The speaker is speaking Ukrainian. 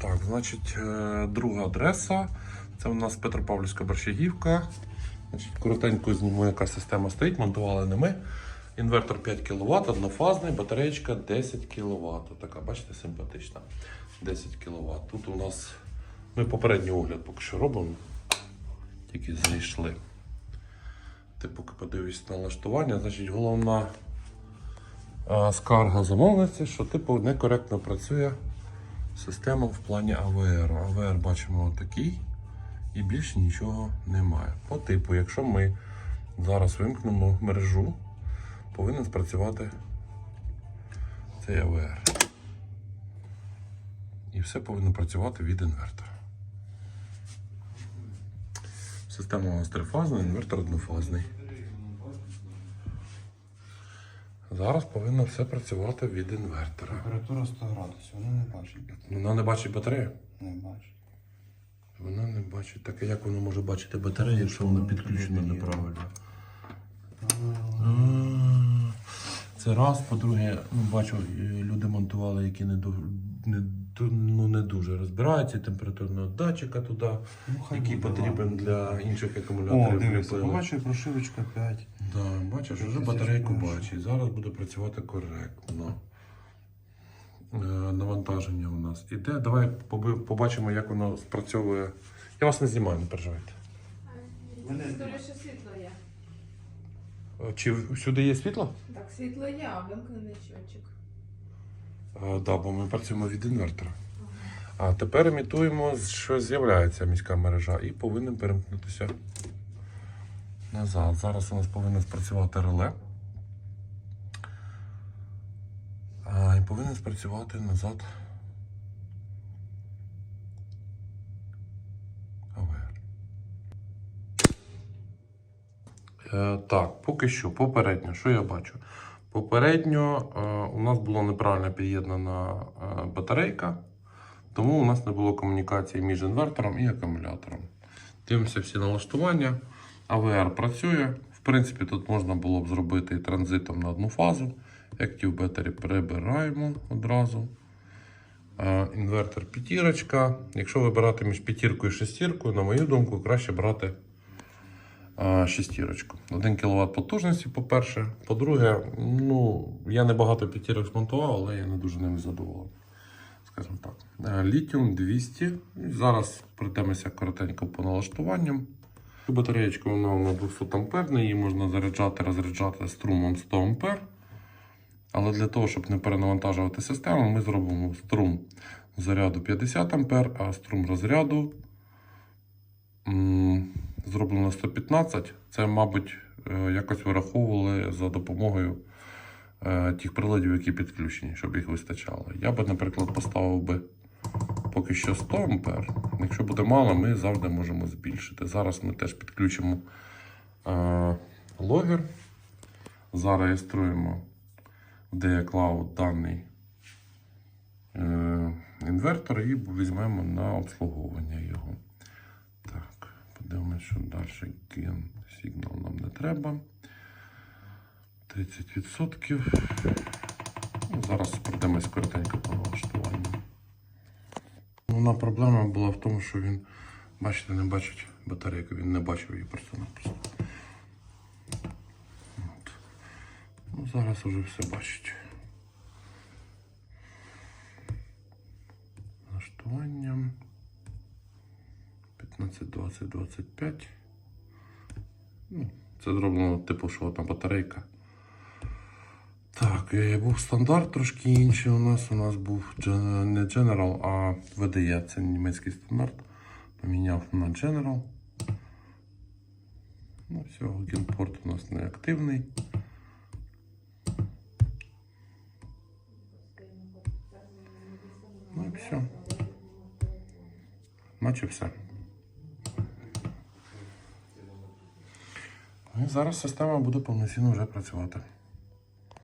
Так, значить, е, друга адреса. Це у нас Петропавлівська Борщагівка. Значить, коротенько зніму, яка система стоїть, монтували не ми. Інвертор 5 кВт, однофазний, батареєчка 10 кВт. Така, бачите, симпатична. 10 кВт. Тут у нас ми попередній огляд поки що робимо. Тільки зайшли. Ти поки подивись на налаштування. Значить, головна е, скарга замовниці, що типу некоректно працює система в плані АВР. АВР бачимо такий і більше нічого немає. По типу, якщо ми зараз вимкнемо мережу, повинен спрацювати цей АВР. І все повинно працювати від інвертора. Система у нас трифазна, інвертор однофазний. Зараз повинно все працювати від інвертора. Температура 100 градусів, вона не бачить. Вона не бачить батарею. Не бачить. Вона не бачить. Так як воно може бачити батарею, якщо воно підключено неправильно? Це раз. По-друге, ну, бачу, е, люди монтували, які не, ду- не, ну, не дуже розбираються, температурного датчика туди, Ну, який потрібен для інших акумуляторів. дивися, ліпили. побачив прошивочка 5. Да, бачиш, вже батарейку бачить. Зараз буде працювати коректно. Е, Навантаження у нас іде. Давай побачимо, як воно спрацьовує. Я вас не знімаю, не переживайте. Скоріше світло є. Е, Чи всюди є світло? Так, світло є, а вимкнений щочик. Так, да, бо ми працюємо від інвертора. А тепер імітуємо, що з'являється міська мережа і повинен перемкнутися назад. Зараз у нас повинно спрацювати реле. А, і повинен спрацювати назад. Е, так, поки що, попередньо, що я бачу? Попередньо е, у нас була неправильно під'єднана е, батарейка, тому у нас не було комунікації між інвертором і акумулятором. Дивимося всі налаштування. АВР працює. В принципі, тут можна було б зробити транзитом на одну фазу. Active Battery прибираємо одразу. Е, Інвертор п'ятірочка. Якщо вибирати між п'ятіркою і шестіркою, на мою думку, краще брати е, шестірочку. 1 кВт потужності, по-перше. По-друге, ну, я не багато п'ятірок змонтував, але я не дуже ними задоволений. Скажімо так. Е, Літіум 200. Зараз пройдемося коротенько по налаштуванням. Цю батареєчку вона на 200 ампер, її можна заряджати, розряджати струмом 100 ампер. Але для того, щоб не перенавантажувати систему, ми зробимо струм заряду 50 ампер, а струм розряду зроблено 115. Це, мабуть, е, якось вираховували за допомогою е, тих приладів, які підключені, щоб їх вистачало. Я би, наприклад, поставив би поки що 100 ампер. Якщо буде мало, ми завжди можемо збільшити. Зараз ми теж підключимо е, логер. Зареєструємо в DE Cloud даний е, інвертор і візьмемо на обслуговування його. Так, подивимося, що далі ген сигнал нам не треба. 30%. Ну, зараз пройдемось коротенько по налаштуванню. Головна проблема була в тому, що він, бачите, не бачить батарейку, він не бачив її просто-напросто. Ну, зараз уже все бачить. Налаштування 15, 20, 25. Ну, це зроблено типу, що одна батарейка. Так, е, був стандарт трошки інший у нас. У нас був не General, а VDE, це німецький стандарт. Поміняв на General. Ну, все, генпорт у нас не активний. Ну і все. Наче все. І зараз система буде повноцінно вже працювати.